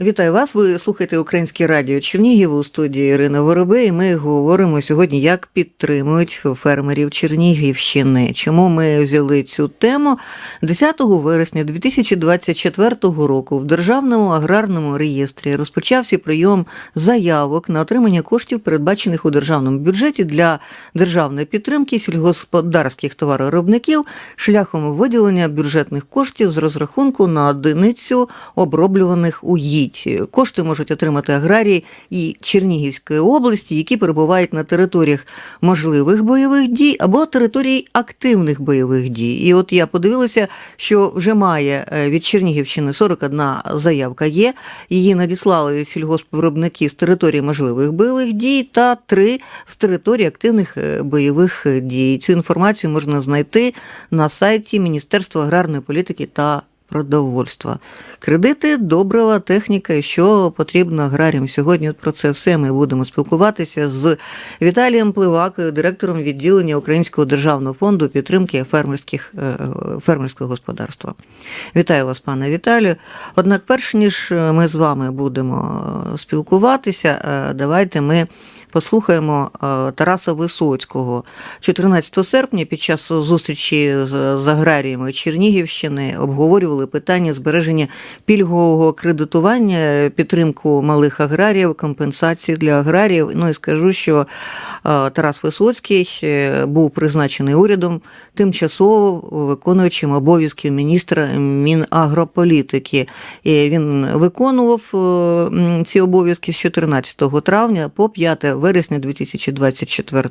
Вітаю вас. Ви слухаєте Українське радіо Чернігів у студії Ірина Воробей. Ми говоримо сьогодні, як підтримують фермерів Чернігівщини. Чому ми взяли цю тему 10 вересня 2024 року в Державному аграрному реєстрі розпочався прийом заявок на отримання коштів, передбачених у державному бюджеті для державної підтримки сільгосподарських товаровиробників шляхом виділення бюджетних коштів з розрахунку на одиницю оброблюваних угідь. Кошти можуть отримати аграрії і Чернігівської області, які перебувають на територіях можливих бойових дій або територій активних бойових дій. І от я подивилася, що вже має е, від Чернігівщини 41 заявка є. Її надіслали сільгоспвиробники з території можливих бойових дій та три з території активних е, бойових дій. Цю інформацію можна знайти на сайті Міністерства аграрної політики та продовольства. Кредити, добрива, техніка, що потрібно аграріям сьогодні. Про це все ми будемо спілкуватися з Віталієм Пливакою, директором відділення Українського державного фонду підтримки фермерських, е, фермерського господарства. Вітаю вас, пане Віталію. Однак, перш ніж ми з вами будемо спілкуватися, е, давайте ми послухаємо е, Тараса Висоцького. 14 серпня під час зустрічі з аграріями Чернігівщини обговорювали питання збереження пільгового кредитування, підтримку малих аграріїв, компенсації для аграріїв. Ну і скажу, що е, Тарас Висоцький е, був призначений урядом тимчасово виконуючим обов'язків міністра Мінагрополітики. І він виконував ці обов'язки з 14 травня по 5 вересня 2024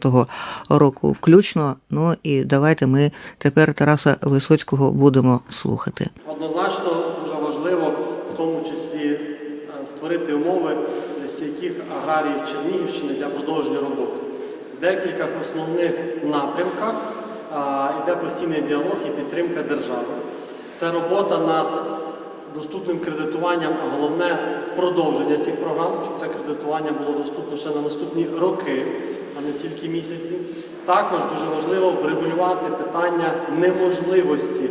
року включно. Ну і давайте ми тепер Тараса Висоцького будемо слухати. Однозначно дуже важливо, в тому числі е, створити умови для стійких аграріїв Чернігівщини для продовження роботи. В декількох основних напрямках а, йде постійний діалог і підтримка держави. Це робота над доступним кредитуванням, а головне продовження цих програм, щоб це кредитування було доступно ще на наступні роки, а не тільки місяці. Також дуже важливо врегулювати питання неможливості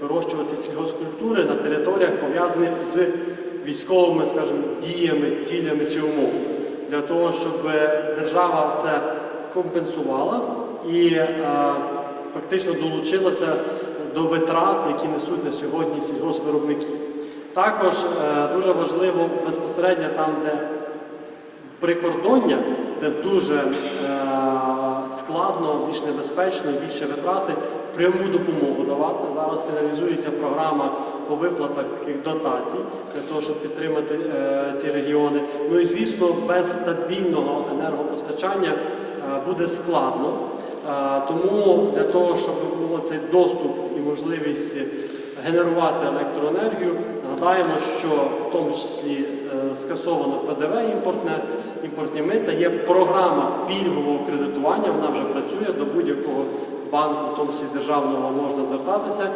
вирощувати сільгоспкультури на територіях, пов'язаних з військовими, скажімо, діями, цілями чи умовами, для того, щоб держава це компенсувала і е, фактично долучилася до витрат, які несуть на сьогодні сільгоспвиробники. Також е, дуже важливо безпосередньо там, де прикордоння, де дуже е, складно, більш небезпечно, більше витрати, пряму допомогу давати. Зараз фіналізується програма по виплатах таких дотацій для того, щоб підтримати е, ці регіони. Ну і звісно, без стабільного енергопостачання буде складно. Тому для того, щоб було цей доступ і можливість генерувати електроенергію, нагадаємо, що в тому числі е, скасовано ПДВ імпортне, імпортні мита, є програма пільгового кредитування, вона вже працює до будь-якого банку, в тому числі державного, можна звертатися.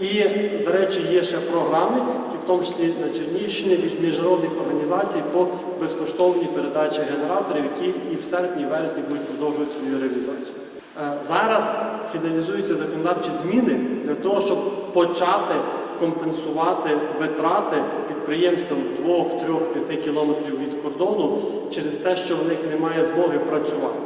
І, до речі, є ще програми, які в тому числі на Чернігівщині від міжнародних організацій по безкоштовній передачі генераторів, які і в серпні, вересні будуть продовжувати свою реалізацію. Е, Зараз фіналізуються законодавчі зміни для того, щоб почати компенсувати витрати підприємствам 2, 3, 5 кілометрів від кордону через те, що в них немає змоги працювати.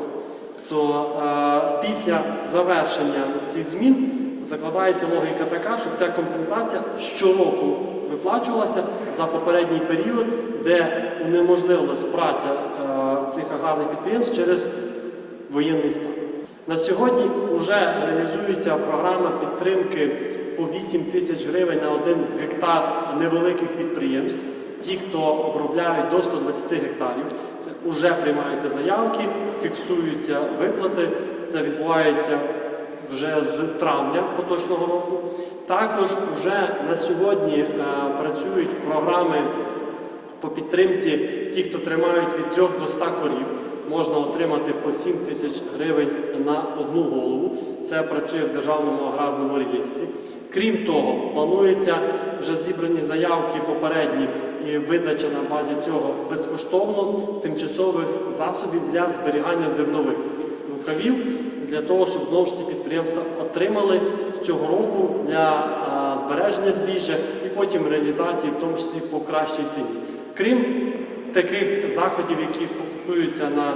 То е, після завершення цих змін закладається логіка така, щоб ця компенсація щороку виплачувалася за попередній період, де унеможливилась праця е, цих аграрних підприємств через воєнний стан. На сьогодні вже реалізується програма підтримки по 8 тисяч гривень на один гектар невеликих підприємств. Ті, хто обробляють до 120 гектарів, це вже приймаються заявки, фіксуються виплати. Це відбувається вже з травня поточного року. Також вже на сьогодні е, працюють програми по підтримці ті, хто тримають від 3 до 100 корів, можна отримати по 7 тисяч гривень на одну голову. Це працює в Державному аграрному реєстрі. Крім того, планується вже зібрані заявки попередні і видача на базі цього безкоштовно тимчасових засобів для зберігання зернових рукавів для того, щоб знову ж ці підприємства отримали з цього року для збереження збіжжя і потім реалізації, в тому числі по кращій ціні. Крім таких заходів, які фокусуються на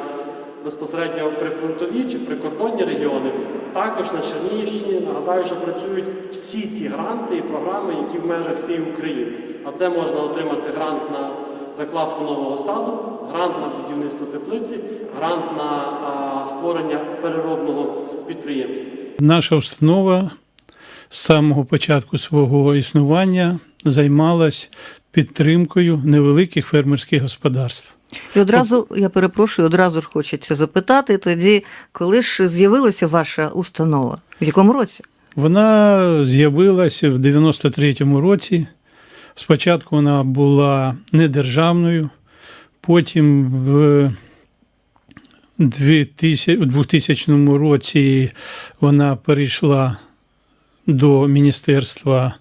безпосередньо прифронтові чи прикордонні регіони, також на Чернігівщині нагадаю, що працюють всі ті гранти і програми, які в межах всієї України. А це можна отримати грант на закладку нового саду, грант на будівництво теплиці, грант на а, створення переробного підприємства. Наша установа з самого початку свого існування займалась підтримкою невеликих фермерських господарств. І одразу, я перепрошую, одразу ж хочеться запитати тоді, коли ж з'явилася ваша установа? В якому році? Вона з'явилася в 93-му році. Спочатку вона була недержавною, потім в 2000, у 2000 році вона перейшла до Міністерства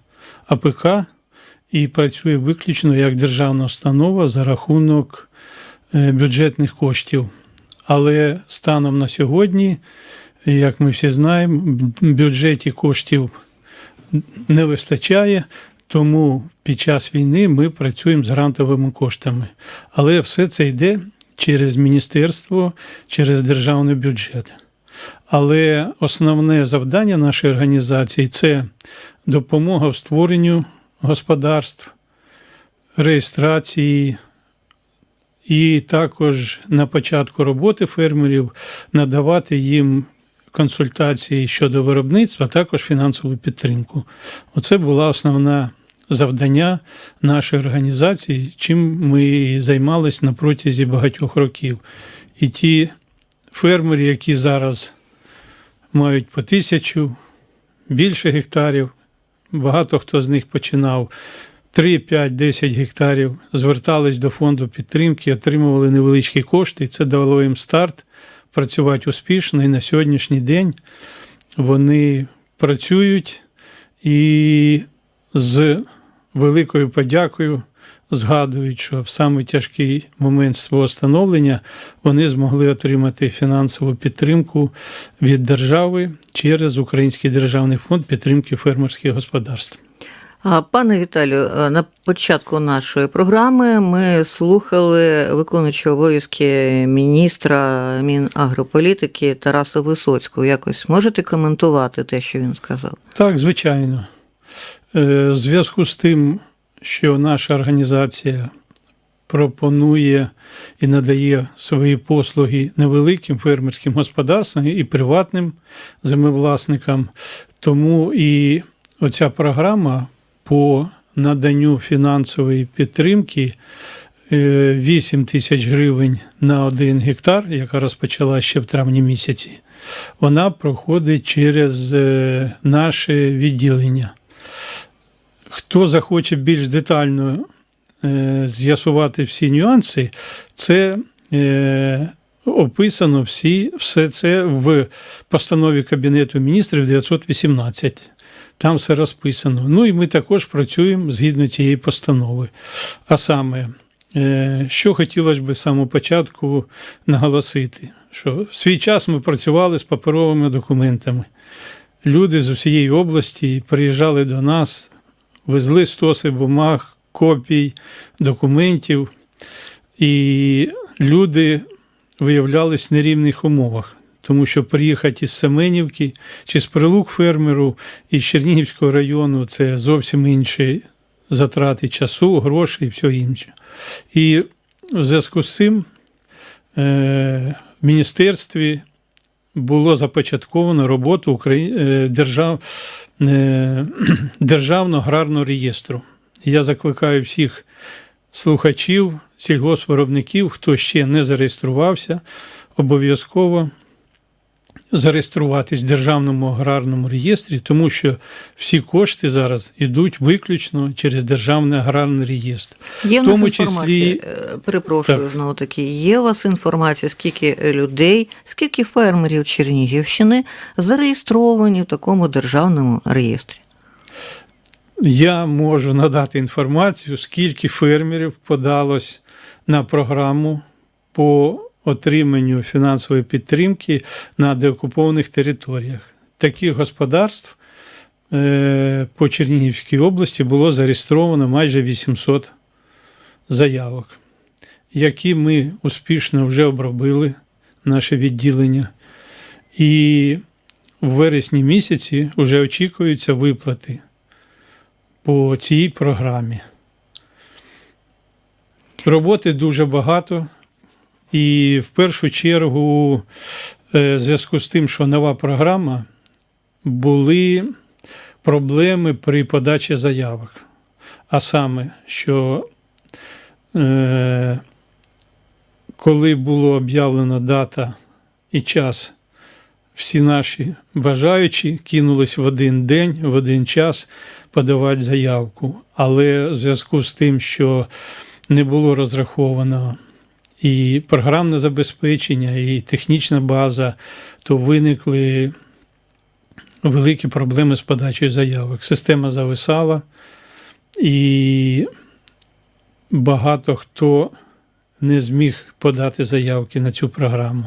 АПК і працює виключно як державна установа за рахунок бюджетних коштів. Але станом на сьогодні, як ми всі знаємо, бюджеті коштів не вистачає, тому під час війни ми працюємо з грантовими коштами. Але все це йде через міністерство, через державний бюджет. Але основне завдання нашої організації це допомога в створенню господарств, реєстрації і також на початку роботи фермерів надавати їм консультації щодо виробництва, а також фінансову підтримку. Оце була основна завдання нашої організації, чим ми займалися на протязі багатьох років. І ті фермери, які зараз мають по тисячу більше гектарів, багато хто з них починав 3, 5, 10 гектарів, звертались до фонду підтримки, отримували невеличкі кошти, і це дало їм старт працювати успішно. І на сьогоднішній день вони працюють і з великою подякою згадують, що в самий тяжкий момент свого становлення вони змогли отримати фінансову підтримку від держави через Український державний фонд підтримки фермерських господарств. Пане Віталію, е, на початку нашої програми ми слухали виконуючого обов'язки міністра Мінагрополітики Тараса Висоцького. Якось можете коментувати те, що він сказав? Так, звичайно. Е, В зв'язку з тим, що наша організація пропонує і надає свої послуги невеликим фермерським господарствам і приватним землевласникам, тому і оця програма по наданню фінансової підтримки е, 8 тисяч гривень на один гектар, яка розпочала ще в травні місяці, вона проходить через е, наше відділення. Хто захоче більш детально е, з'ясувати всі нюанси, це е, описано всі, все це в постанові Кабінету міністрів 918. Там все розписано. Ну і ми також працюємо згідно цієї постанови. А саме, е, що хотілося б з самого початку наголосити, що в свій час ми працювали з паперовими документами. Люди з усієї області приїжджали до нас, везли стоси бумаг, копій, документів, і люди виявлялись в нерівних умовах. Тому що приїхати із Семенівки чи з прилук фермеру із Чернігівського району це зовсім інші затрати часу, грошей і все інше. І в зв'язку з цим е, в міністерстві було започатковано роботу е, держав... е, Державного аграрного реєстру. Я закликаю всіх слухачів, сільгоспвиробників, хто ще не зареєструвався, обов'язково зареєструватись в Державному аграрному реєстрі, тому що всі кошти зараз йдуть виключно через Державний аграрний реєстр. Є в тому інформація, числі- е, перепрошую Так. знову таки, є у вас інформація, скільки людей, скільки фермерів Чернігівщини зареєстровані в такому державному реєстрі? Я можу надати інформацію, скільки фермерів подалось на програму по отриманню фінансової підтримки на деокупованих територіях. Таких господарств е, по Чернігівській області було зареєстровано майже 800 заявок. які ми успішно вже обробили, наше відділення. І в вересні місяці вже очікуються виплати по цій програмі. Роботи дуже багато, і в першу чергу, е, в зв'язку з тим, що нова програма, були проблеми при подачі заявок. А саме, що е, коли було об'явлено дата і час, всі наші бажаючі кинулись в один день, в один час подавати заявку. Але в зв'язку з тим, що не було розраховано і програмне забезпечення, і технічна база, то виникли великі проблеми з подачею заявок. Система зависала, і багато хто не зміг подати заявки на цю програму.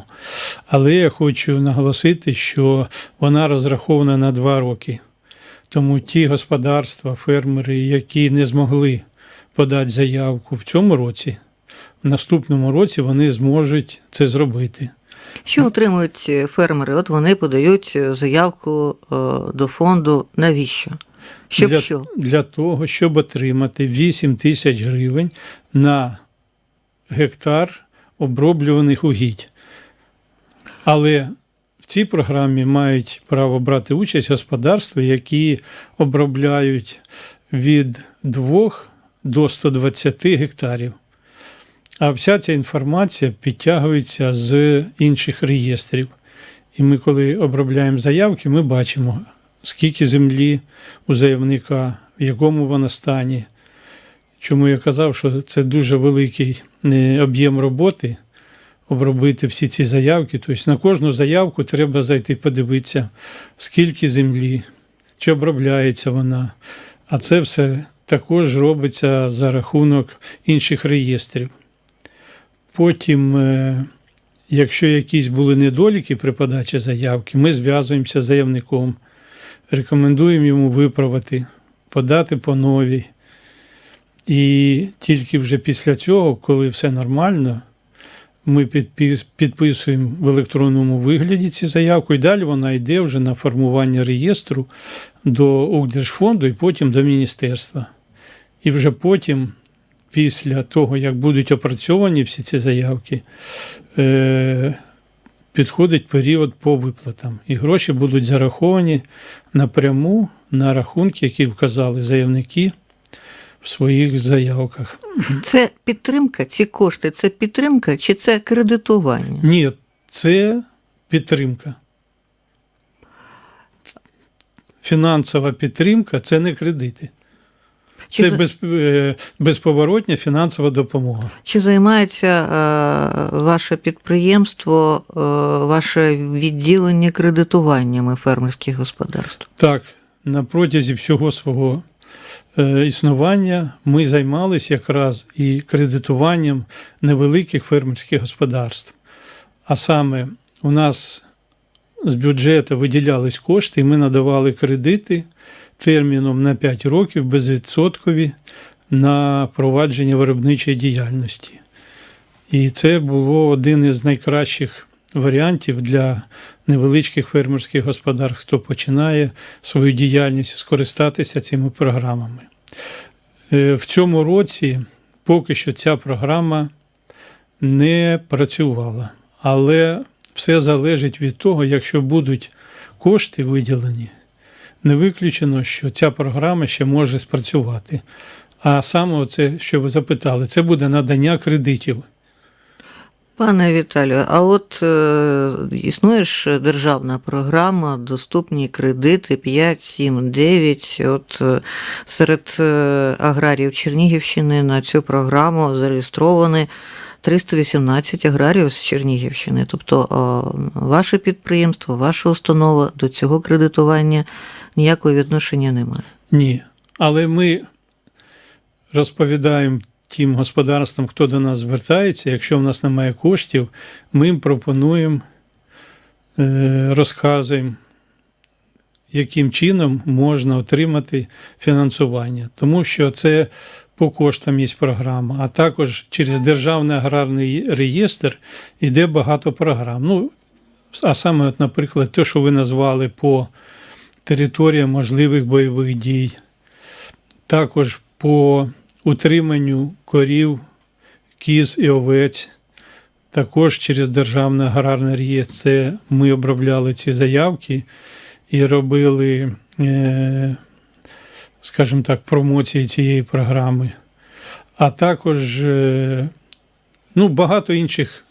Але я хочу наголосити, що вона розрахована на два роки. Тому ті господарства, фермери, які не змогли подати заявку в цьому році, в наступному році вони зможуть це зробити. Що отримують е, фермери? От вони подають е, заявку е, до фонду. Навіщо? Щоб для, що? для того, щоб отримати 8 тисяч гривень на гектар оброблюваних угідь. Але в цій програмі мають право брати участь господарства, які обробляють від 2 до 120 гектарів. А вся ця інформація підтягується з інших реєстрів. І ми, коли обробляємо заявки, ми бачимо, скільки землі у заявника, в якому вона стані. Чому я казав, що це дуже великий е, об'єм роботи обробити всі ці заявки. Тобто на кожну заявку треба зайти подивитися, скільки землі, чи обробляється вона. А це все також робиться за рахунок інших реєстрів. Потім, е, якщо якісь були недоліки при подачі заявки, ми зв'язуємося з заявником, рекомендуємо йому виправити, подати по новій. І тільки вже після цього, коли все нормально, ми підписуємо в електронному вигляді ці заявку, і далі вона йде вже на формування реєстру до Укрдержфонду і потім до міністерства. І вже потім, після того, як будуть опрацьовані всі ці заявки, е- підходить період по виплатам. І гроші будуть зараховані напряму на рахунки, які вказали заявники в своїх заявках. Це підтримка, ці кошти це підтримка чи це кредитування? Ні, це підтримка. Фінансова підтримка це не кредити. Чи Це без, е, безповоротня фінансова допомога. Чи займається е, ваше підприємство, е, ваше відділення кредитуваннями фермерських господарств? Так, на протязі всього свого існування ми займалися якраз і кредитуванням невеликих фермерських господарств. А саме у нас з бюджету виділялись кошти, і ми надавали кредити терміном на 5 років безвідсоткові на провадження виробничої діяльності. І це було один із найкращих варіантів для невеличких фермерських господарств, хто починає свою діяльність скористатися цими програмами. Е, В цьому році поки що ця програма не працювала, але все залежить від того, якщо будуть кошти виділені, не виключено, що ця програма ще може спрацювати. А саме це, що ви запитали, це буде надання кредитів. Пане Віталію, а от е, існує ж державна програма Доступні кредити 5, 7, 9. От е, серед е, аграріїв Чернігівщини на цю програму зареєстровані 318 аграріїв з Чернігівщини. Тобто е, ваше підприємство, ваша установа до цього кредитування ніякого відношення не має. Ні. Але ми розповідаємо тим господарствам, хто до нас звертається, якщо в нас немає коштів, ми їм пропонуємо, е, розказуємо, яким чином можна отримати фінансування. Тому що це по коштам є програма, а також через Державний аграрний реєстр йде багато програм. Ну, а саме, от, наприклад, те, що ви назвали по територіям можливих бойових дій, також по утриманню корів, кіз і овець. Також через Державний аграрний реєстр ми обробляли ці заявки і робили, е, скажімо так, промоції цієї програми. А також е, ну, багато інших,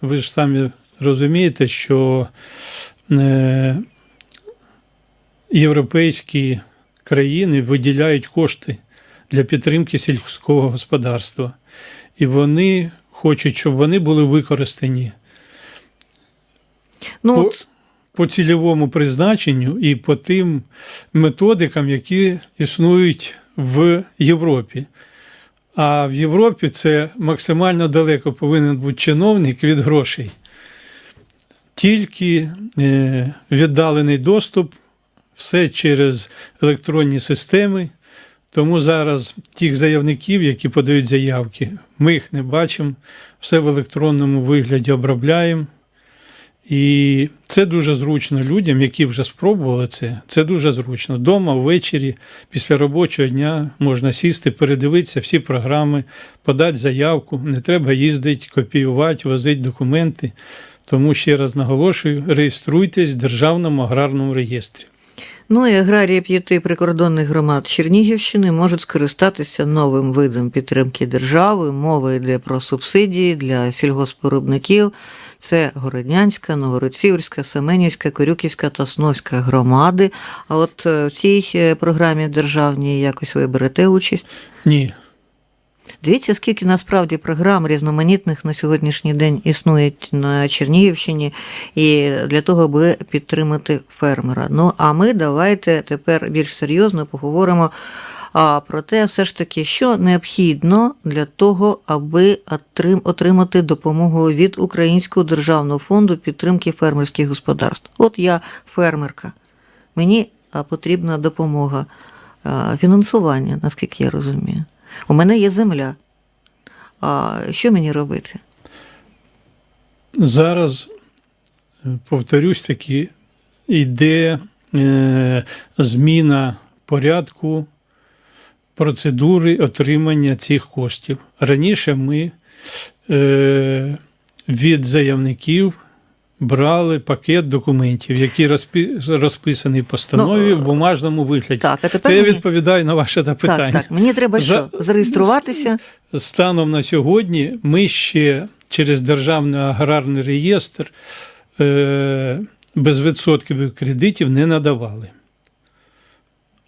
ви ж самі розумієте, що е, європейські країни виділяють кошти для підтримки сільського господарства. І вони хочуть, щоб вони були використані Ну, от, по цільовому призначенню і по тим методикам, які існують в Європі. А в Європі це максимально далеко повинен бути чиновник від грошей. Тільки е, віддалений доступ, все через електронні системи. Тому зараз тих заявників, які подають заявки, ми їх не бачимо, все в електронному вигляді обробляємо. І це дуже зручно людям, які вже спробували це. Це дуже зручно. Дома ввечері, після робочого дня можна сісти, передивитися всі програми, подати заявку. Не треба їздити, копіювати, возити документи. Тому ще раз наголошую: реєструйтесь в Державному аграрному реєстрі. ну і аграрії п'яти прикордонних громад Чернігівщини можуть скористатися новим видом підтримки держави. Мова йде про субсидії для сільгоспвиробників. Це Городнянська, Новгородцівська, Семенівська, Корюківська та Сновська громади. А от е, в цій е, програмі державній якось ви берете участь. Ні. Дивіться, скільки насправді програм різноманітних на сьогоднішній день існують на Чернігівщині і для того, аби підтримати фермера. Ну а ми давайте тепер більш серйозно поговоримо а, про те, все ж таки, що необхідно для того, аби отрим- отримати допомогу від Українського державного фонду підтримки фермерських господарств. От я фермерка, мені потрібна допомога фінансування, наскільки я розумію. У мене є земля. А що мені робити? Зараз, е, повторюсь таки, йде е, зміна порядку процедури отримання цих коштів. Раніше ми е, від заявників брали пакет документів, які розпи- розписані в постанові Ну, в бумажному вигляді. Так, а Це я відповідаю на ваше запитання. Так, так. Мені треба що? Зареєструватися? Станом на сьогодні ми ще через Державний аграрний реєстр е, безвідсоткових кредитів не надавали.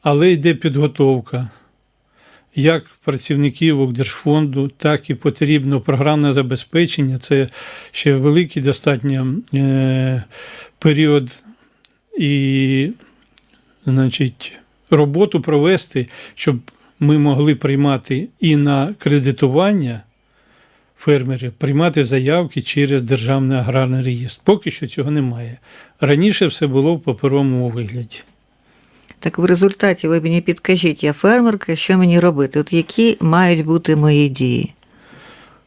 Але йде підготовка як працівників Укрдержфонду, так і потрібно програмне забезпечення. Це ще великий достатньо е, період і, значить, роботу провести, щоб ми могли приймати і на кредитування фермерів, приймати заявки через Державний аграрний реєстр. Поки що цього немає. Раніше все було в паперовому вигляді. Так в результаті ви мені підкажіть, я фермерка, що мені робити? От які мають бути мої дії?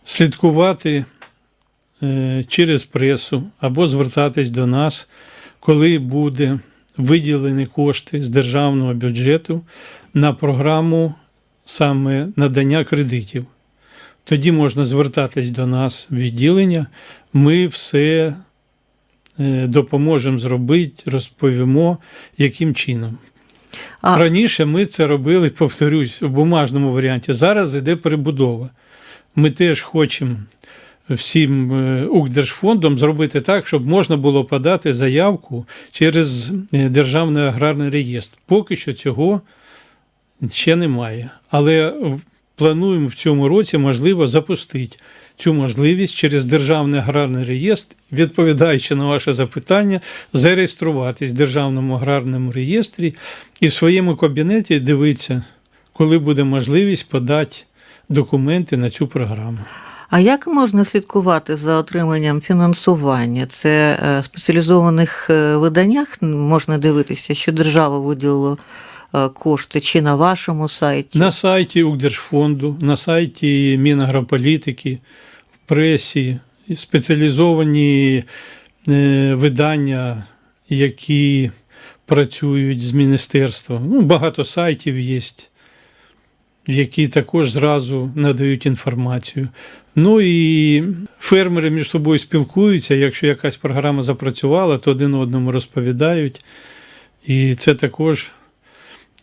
Слідкувати е, через пресу або звертатись до нас, коли буде виділені кошти з державного бюджету на програму саме надання кредитів. Тоді можна звертатись до нас в відділення. Ми все е, допоможемо зробити, розповімо, яким чином. А, Раніше ми це робили, повторюсь, в бумажному варіанті. Зараз йде перебудова. Ми теж хочемо всім е, Укрдержфондом зробити так, щоб можна було подати заявку через е, Державний аграрний реєстр. Поки що цього ще немає. Але плануємо в цьому році, можливо, запустити цю можливість через Державний аграрний реєстр, відповідаючи на ваше запитання, зареєструватись в Державному аграрному реєстрі і в своєму кабінеті дивитися, коли буде можливість подати документи на цю програму. а як можна слідкувати за отриманням фінансування? Це е, в спеціалізованих е, виданнях можна дивитися, що держава виділила е, кошти, чи на вашому сайті? На сайті Укрдержфонду, на сайті Мінагрополітики, пресі, спеціалізовані е, видання, які працюють з міністерством. Ну, багато сайтів є, які також зразу надають інформацію. Ну і фермери між собою спілкуються. Якщо якась програма запрацювала, то один одному розповідають. І це також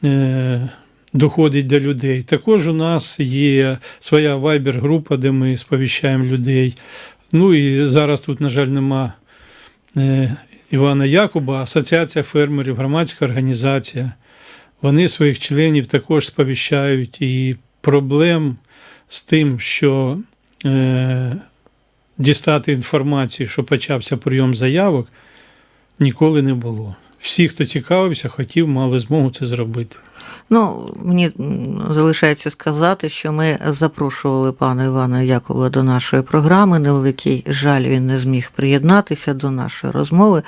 е, доходить до людей. Також у нас є своя вайбер-група, де ми сповіщаємо людей. Ну і зараз тут, на жаль, нема е, Івана Якуба, Асоціація фермерів, громадська організація. Вони своїх членів також сповіщають і проблем з тим, що е, дістати інформацію, що почався прийом заявок, ніколи не було. Всі, хто цікавився, хотів, мали змогу це зробити. Ну, мені залишається сказати, що ми запрошували пана Івана Якова до нашої програми. Невеликий жаль, він не зміг приєднатися до нашої розмови.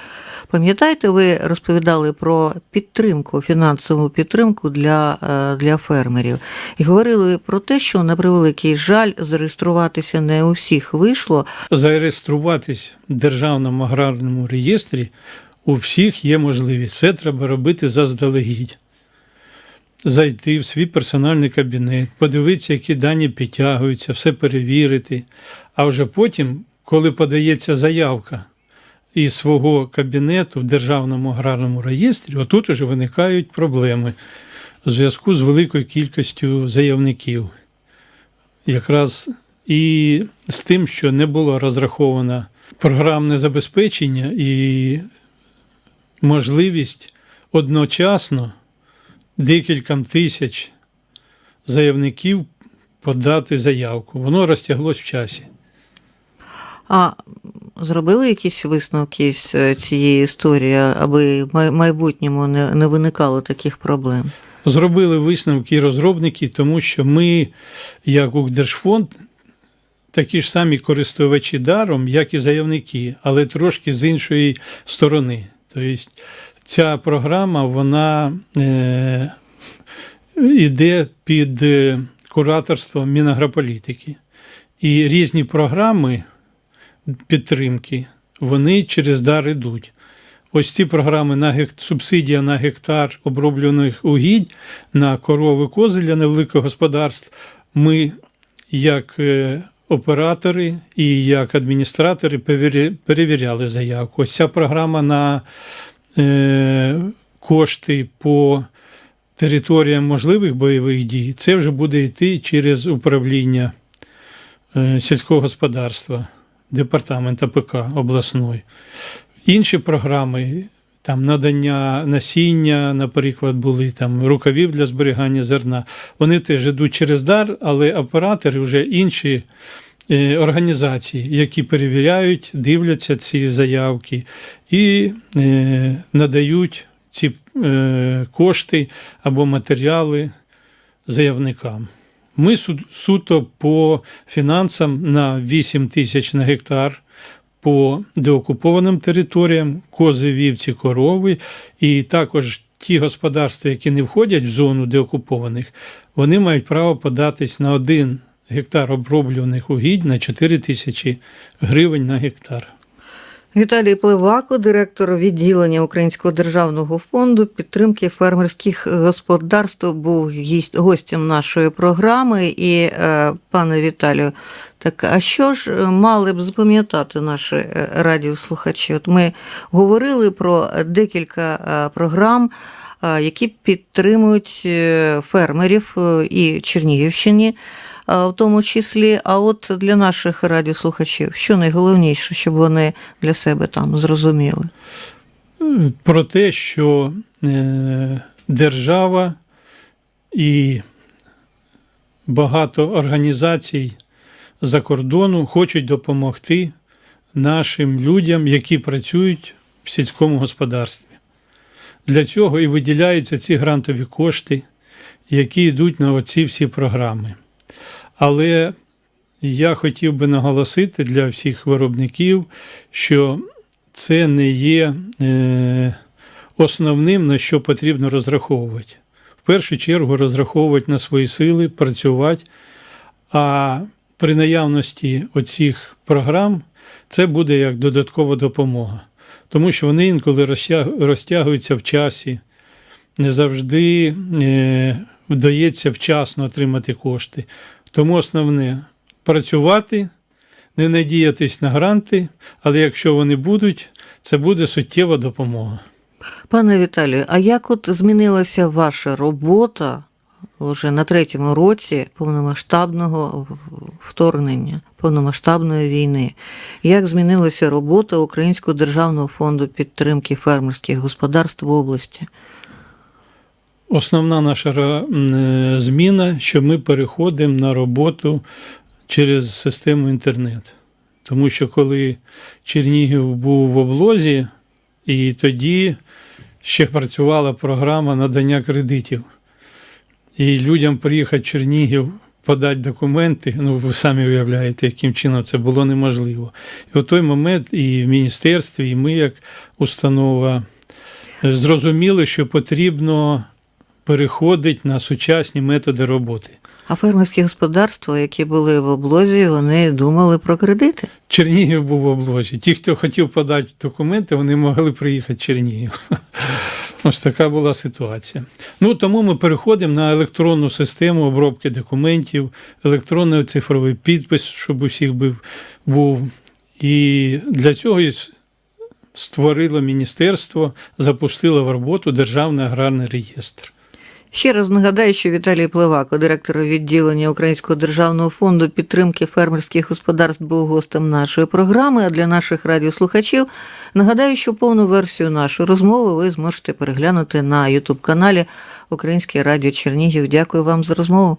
Пам'ятаєте, ви розповідали про підтримку, фінансову підтримку для, е, для фермерів і говорили про те, що на превеликий жаль зареєструватися не у всіх вийшло. Зареєструватись в Державному аграрному реєстрі у всіх є можливість. Це треба робити заздалегідь. Зайти в свій персональний кабінет, подивитися, які дані підтягуються, все перевірити. А вже потім, коли подається заявка із свого кабінету в Державному аграрному реєстрі, отут уже виникають проблеми в зв'язку з великою кількістю заявників. Якраз і з тим, що не було розраховано програмне забезпечення і можливість одночасно декільком тисяч заявників подати заявку. Воно розтяглось в часі. А зробили якісь висновки з е, цієї історії, аби в майбутньому не, не виникало таких проблем? Зробили висновки розробники, тому що ми, як Укрдержфонд, такі ж самі користувачі даром, як і заявники, але трошки з іншої сторони. Тобто ця програма вона е, йде під е, кураторством Мінагрополітики. І різні програми підтримки, вони через дар ідуть. Ось ці програми на гект... субсидія на гектар оброблених угідь на корови кози для невеликих господарств. Ми, як е, оператори і як адміністратори, перевіряли заявку. Ось ця програма на е, кошти по територіям можливих бойових дій, це вже буде йти через управління е, сільського господарства, департамент АПК обласної. Інші програми, там надання насіння, наприклад, були там рукавів для зберігання зерна. Вони теж йдуть через дар, але оператори вже інші е, організації, які перевіряють, дивляться ці заявки і е, надають ці е, кошти або матеріали заявникам. Ми суто по фінансам на 8 тисяч на гектар по деокупованим територіям, кози, вівці, корови, і також ті господарства, які не входять в зону деокупованих, вони мають право податись на один гектар оброблюваних угідь на 4 тисячі гривень на гектар. Віталій Пливако, директор відділення Українського державного фонду підтримки фермерських господарств, був гостем нашої програми. І, е, пане Віталію, так а що ж е, мали б запам'ятати наші е, радіослухачі? От ми говорили про декілька програм, які підтримують фермерів і Чернігівщині. В тому числі. А от для наших радіослухачів, що найголовніше, щоб вони для себе там зрозуміли? про те, що е, держава і багато організацій за кордону хочуть допомогти нашим людям, які працюють в сільському господарстві. Для цього і виділяються ці грантові кошти, які йдуть на оці всі програми. Але я хотів би наголосити для всіх виробників, що це не є е, основним, на що потрібно розраховувати. в першу чергу розраховувати на свої сили, працювати. А при наявності оцих програм це буде як додаткова допомога. Тому що вони інколи розтягуються в часі, не завжди е, вдається вчасно отримати кошти. Тому основне працювати, не надіятись на гранти, але якщо вони будуть, це буде суттєва допомога. Пане Віталію, а як от змінилася ваша робота вже на третьому році повномасштабного вторгнення, повномасштабної війни? Як змінилася робота Українського державного фонду підтримки фермерських господарств в області? Основна наша м, е, зміна, що ми переходимо на роботу через систему інтернет. Тому що коли Чернігів був в облозі, і тоді ще працювала програма надання кредитів. І людям приїхати в Чернігів, подати документи, ну ви самі уявляєте, яким чином це було неможливо. І в той момент і в міністерстві, і ми, як установа, е, зрозуміли, що потрібно переходить на сучасні методи роботи. А фермерські господарства, які були в облозі, вони думали про кредити. Чернігів був в облозі. Ті, хто хотів подати документи, вони могли приїхати в Чернігів. Ось така була ситуація. Ну тому ми переходимо на електронну систему обробки документів, електронний цифровий підпис, щоб усіх був. був. І для цього створило міністерство, запустило в роботу Державний аграрний реєстр. Ще раз нагадаю, що Віталій Плевако, директор відділення Українського державного фонду підтримки фермерських господарств, був гостем нашої програми. А для наших радіослухачів нагадаю, що повну версію нашої розмови ви зможете переглянути на Ютуб каналі Українське Радіо Чернігів. Дякую вам за розмову.